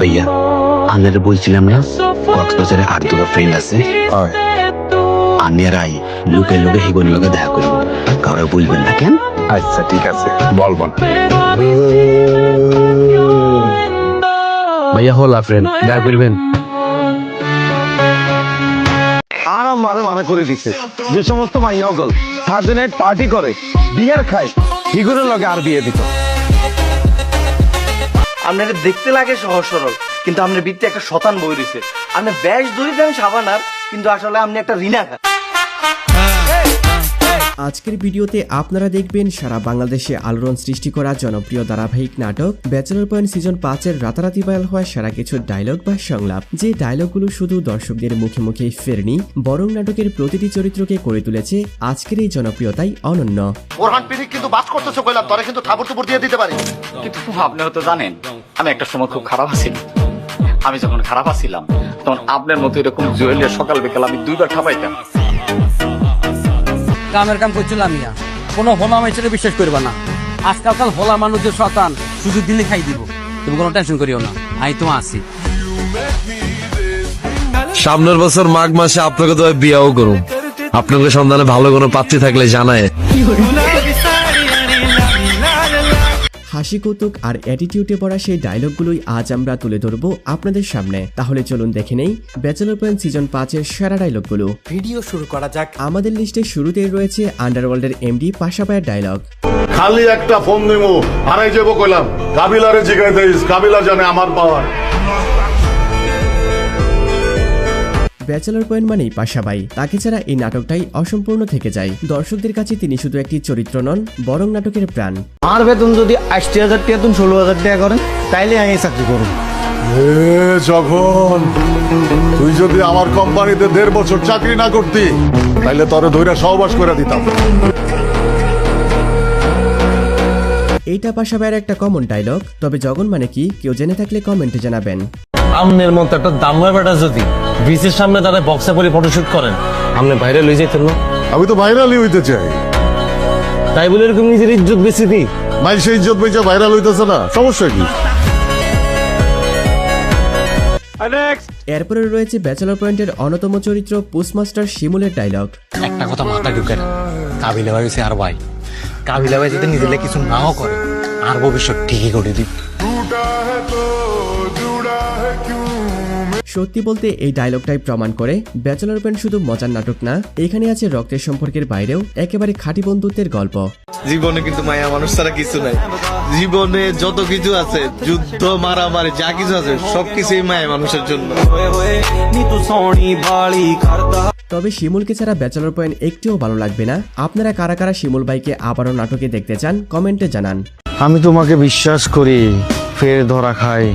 ভাইয়া আনের বলছিলাম না কক্সবাজারে আর দুটো ফ্রেন্ড আছে। আমি আর আই লোকে লোকে হিগন লোকে দেখা করব। কারও বলবেন না কেন? আচ্ছা ঠিক আছে বলব ভাইয়া হলা ফ্রেন্ড দেখা করবেন। আরাম মারে মানা করে দিচ্ছে যে সমস্ত মাইয়াগল থার্ড নাইট পার্টি করে বিয়ার খায় হিগুরের লগে আর বিয়ে দিত। আপনার দেখতে লাগে সহজ সরল, কিন্তু আপনার বৃত্তি একটা শতান বই রয়েছে। আপনার ব্যাস দড়ি দেন সাবানার কিন্তু আসলে আপনি একটা ঋণাকার আজকের ভিডিওতে আপনারা দেখবেন সারা বাংলাদেশে আলোড়ন সৃষ্টি করা জনপ্রিয় ধারাবাহিক নাটক ব্যাচেলর পয়েন্ট সিজন পাঁচের রাতারাতি ভাইরাল হওয়া সারা কিছু ডায়লগ বা সংলাপ। যে ডায়লগগুলো শুধু দর্শকদের মুখে মুখে ফেরেনি বরং নাটকের প্রতিটি চরিত্রকে করে তুলেছে আজকের এই জনপ্রিয়তাই অনন্য। ওরহান পিরিক কিন্তু বাস করতেছে কইলাম তোরে কিন্তু টুপুর দিয়ে দিতে পারি। কিন্তু খুব আপনি হয়তো জানেন আমি একটা সময় খুব খারাপ আছিলাম আমি যখন খারাপ আছিলাম তখন আপনার মতো এরকম জুয়েলিয়া সকাল বিকাল আমি দুইবার খাবাইতাম। কামের কাম করছিলাম ইয়া কোনো হোলা মেয়েছে বিশ্বাস করবা না। আজকালকাল হোলা মানুষদের শতান শুধু দিলে খাই দিব। তুমি কোনো টেনশন করিও না আমি তো আছি। সামনের বছর মাঘ মাসে আপনাকে তো বিয়াও করুন আপনাদের সন্ধানে ভালো কোনো পাত্রী থাকলে জানায়। হাসি কৌতুক আর অ্যাটিটিউডে পড়া সেই ডায়লগগুলোই আজ আমরা তুলে ধরব আপনাদের সামনে। তাহলে চলুন দেখে নেই ব্যাচেলর পয়েন্ট সিজন পাঁচের সেরা ডায়লগগুলো ভিডিও শুরু করা যাক। আমাদের লিস্টে শুরুতেই রয়েছে আন্ডারওয়ার্ল্ডের এমডি পাশাপায়ের ডায়লগ খালি একটা ফোন দেবো আড়াই যাব কইলাম। কাবিলারে জিগাই দেইস কাবিলা জানে আমার পাওয়ার ব্যাচেলর পয়েন্ট মানেই পাশাবাই তাকে ছাড়া এই নাটকটাই অসম্পূর্ণ থেকে যায়। দর্শকদের কাছে তিনি শুধু একটি চরিত্র নন বরং নাটকের প্রাণ। আমার বেতন যদি আশি হাজার টাকা তুমি ষোলো হাজার টাকা করেন তাইলে আমি এই চাকরি করুন এ যখন তুই যদি আমার কোম্পানিতে দেড় বছর চাকরি না করতি তাইলে তোরে ধইরা সহবাস করে দিতাম। এইটা পাশাবাইয়ের একটা কমন ডায়লগ তবে জগন মানে কি কেউ জেনে থাকলে কমেন্টে জানাবেন। আমনের মতো একটা দামলা বেটা যদি ব্রিজের সামনে দাঁড়ায় বক্সা করে ফটোশুট করেন আমনে বাইরে লই যাইতেন না? আমি তো ভাইরালই হইতে চাই। তাই বলে এরকম নিজের ইজ্জত বেশি দিই সেই ইজ্জত বেচা ভাইরাল হইতেছে না। সমস্যা কি? এরপরে রয়েছে ব্যাচেলর পয়েন্টের অন্যতম চরিত্র পোস্টমাস্টার শিমুলের ডায়লগ একটা কথা মাথা ঢুকে না কাবিলা ভাই হইছে আর ভাই। কাবিলা ভাই যদি নিজের কিছু নাও করে আর ভবিষ্যৎ ঠিকই করে দিই সত্যি বলতে এই ডায়লগটাই প্রমাণ করে ব্যাচেলর পয়েন্ট শুধু মজার নাটক না এখানে আছে রক্তের সম্পর্কের বাইরেও একেবারে খাঁটি বন্ধুত্বের গল্প। জীবনে কিন্তু মায়া মানুষ ছাড়া কিছু নাই। জীবনে যত কিছু আছে যুদ্ধ মারামারি যা কিছু আছে সবকিছুই মায়া মানুষের জন্য। তবে শিমুলকে ছাড়া ব্যাচেলর পয়েন্ট একটিও ভালো লাগবে না। আপনারা কারা কারা শিমুল ভাইকে আবারও নাটকে দেখতে চান কমেন্টে জানান। আমি তোমাকে বিশ্বাস করি ফের ধরা খাই।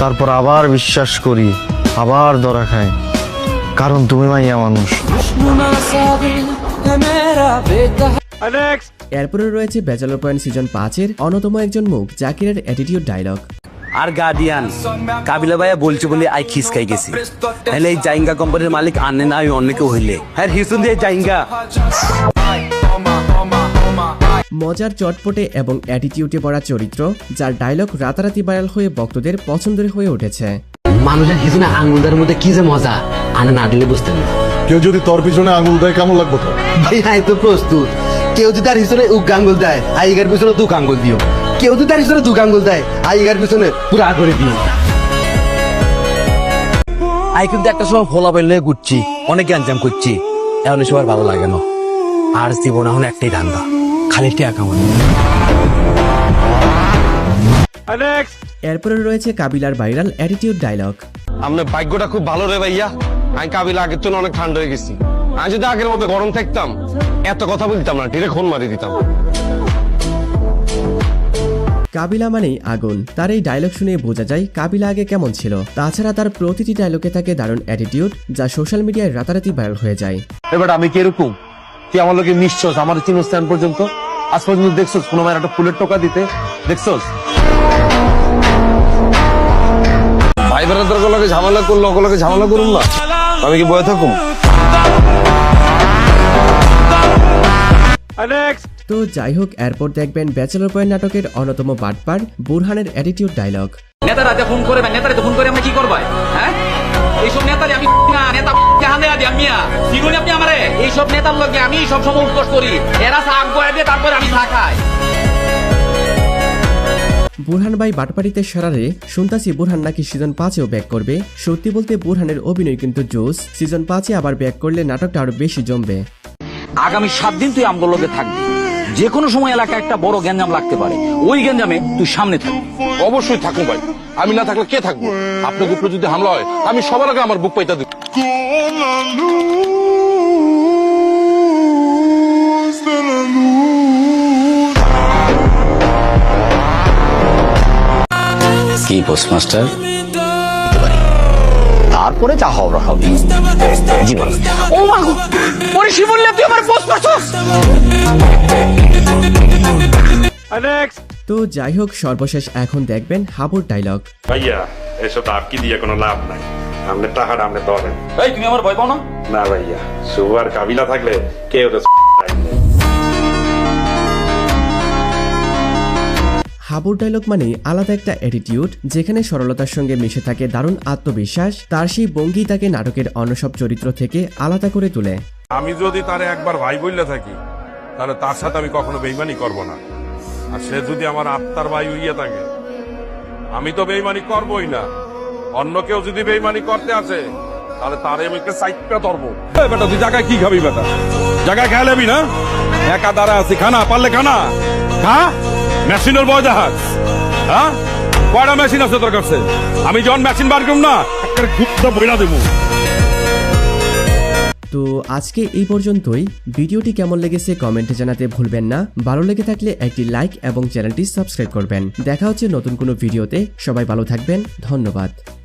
তারপর আবার বিশ্বাস করি আবার ধরা খাই। কারণ তুমি মাইয়া মানুষ। এরপরে রয়েছে ব্যাচেলর পয়েন্ট সিজন পাঁচের অন্যতম একজন মুখ জাকিরের অ্যাটিটিউড ডায়লগ আর গার্ডিয়ান কাবিলা ভাইয়া বলছে বলে আই খিসকাই গেছি। তাহলে এই জাইঙ্গা কোম্পানির মালিক আনে না আমি অন্য কেউ হইলে। হ্যাঁ হিসুন দিয়ে জাইঙ্গা। মজার চটপটে এবং অ্যাটিটিউডে পড়া চরিত্র যার ডায়লগ রাতারাতি ভাইরাল হয়ে ভক্তদের পছন্দের হয়ে উঠেছে। মানুষের কিছু না আঙুলদার মধ্যে কি যে মজা আনে না দিলে বুঝতেন না। কেউ যদি তোর পিছনে আঙুল দেয় কেমন লাগবে তো ভাই আমি তো প্রস্তুত। কেউ যদি তার হিসেবে উক আঙ্গুল দেয় আইগার পিছনে দুক আঙ্গুল দিও। কেউ যদি তার হিসেবে দুক আঙ্গুল দেয় আইগার পিছনে পুরা করে দিও। আই কিন্তু একটা সময় হোলা বেলে ঘুরছি অনেক গ্যাঞ্জাম করছি। এখন সবার ভালো লাগে না। আর জীবন এখন একটাই ধান্দা। খালি টিয়া কামানো এরপরে রয়েছে কাবিলার ভাইরাল অ্যাটিটিউড ডায়লগ আপনার ভাগ্যটা খুব ভালো রে ভাইয়া। আমি কাবিলা আগের জন্য অনেক ঠান্ডা হয়ে গেছি। আমি যদি আগের মতো গরম থাকতাম এত কথা বলতাম না টিরে খুন মারি দিতাম। কাবিলা মানেই আগুন। তার এই ডায়লগ শুনে বোঝা যায় কাবিলা আগে কেমন ছিল। তাছাড়া তার প্রতিটি ডায়লগে থাকে দারুণ অ্যাটিটিউড যা সোশ্যাল মিডিয়ায় রাতারাতি ভাইরাল হয়ে যায়। এবার আমি কীরকম তুই আমার লোকে নিশ্চয় আমার চিনস্থান পর্যন্ত? আজ পর্যন্ত দেখছোস কোনো মায়ের একটা ফুলের টোকা দিতে। দেখছোস? ভাই বেড়াদার গুলোকে ঝামেলা করল ওগুলোকে ঝামেলা করুন না। আমি কি বয়ে থাকুম? তো যাই হোক এরপর দেখবেন ব্যাচেলর পয়েন্ট নাটকের অন্যতম বাটপার বুরহানের অ্যাটিটিউড ডায়লগ নেতারা যে ফোন করে নেতারা ফোন করে আমরা কি করবাই হ্যাঁ? এইসব নেতারে আমি না নেতা আদি আমি আপনি আমারে। এইসব নেতার লগে আমি সব সময় উৎকর্ষ করি। এরা দিয়ে তারপরে আমি চা খাই। বুরহান ভাই বাটপাড়িতে সারারে শুনতাছি বুরহান নাকি সিজন পাঁচেও ব্যাক করবে। সত্যি বলতে বুরহানের অভিনয় কিন্তু জোস সিজন পাঁচে আবার ব্যাক করলে নাটকটা আরও বেশি জমবে। আগামী সাত দিন তুই আমগুলোকে থাকবি। যে কোনো সময় এলাকায় একটা বড় গ্যাঞ্জাম লাগতে পারে। ওই গ্যাঞ্জামে তুই সামনে থাকবি অবশ্যই থাকুন ভাই। আমি না থাকলে কে থাকব? আপনার উপরে যদি হামলা হয় আমি সবার আগে আমার বুক পাইতা দিব। কি পোস্টমাস্টার তারপরে যা হওয়ার হবে। জীবন ও মা গো ওরে তুই আমার পোস্ট করছস তো যাই হোক সর্বশেষ এখন দেখবেন হাবুর ডায়লগ ভাইয়া এসব আর কি দিয়ে কোনো লাভ নাই। আপনি টাকাটা আপনি ধরেন এই তুমি আমার ভয় পাও না? না ভাইয়া শুভ আর কাবিলা থাকলে কেউ তো হাবুর ডায়লগ মানে আলাদা একটা অ্যাটিটিউড যেখানে সরলতার সঙ্গে মিশে থাকে দারুণ আত্মবিশ্বাস তার সেই ভঙ্গি তাকে নাটকের অন্য সব চরিত্র থেকে আলাদা করে তোলে। আমি যদি তারে একবার ভাই বললে থাকি তাহলে তার সাথে আমি কখনো বেইমানি করব না। আর সে যদি আমার আত্মার ভাই হইয়া থাকে, আমি তো বেইমানি করবই না। অন্য কেউ যদি বেইমানি করতে আসে, তাহলে তারে আমি সাইডটা ধরবো। বেটা, তুই জায়গায় কি খাবি বেটা? জায়গায় খেয়ে নেবি না? একা দাঁড়া আছি, খানা, পারলে খানা? খা? মেশিনের বয় দেখাস। হ্যাঁ কয়টা মেশিন আছে তোর কাছে? আমি যখন মেশিন বার করব না একটা খুবটা বইলা দেবো। তো আজকে এই পর্যন্তই। ভিডিওটি কেমন লেগেছে কমেন্টে জানাতে ভুলবেন না। ভালো লেগে থাকলে একটি লাইক এবং চ্যানেলটি সাবস্ক্রাইব করবেন। দেখা হচ্ছে নতুন কোনো ভিডিওতে। সবাই ভালো থাকবেন। ধন্যবাদ।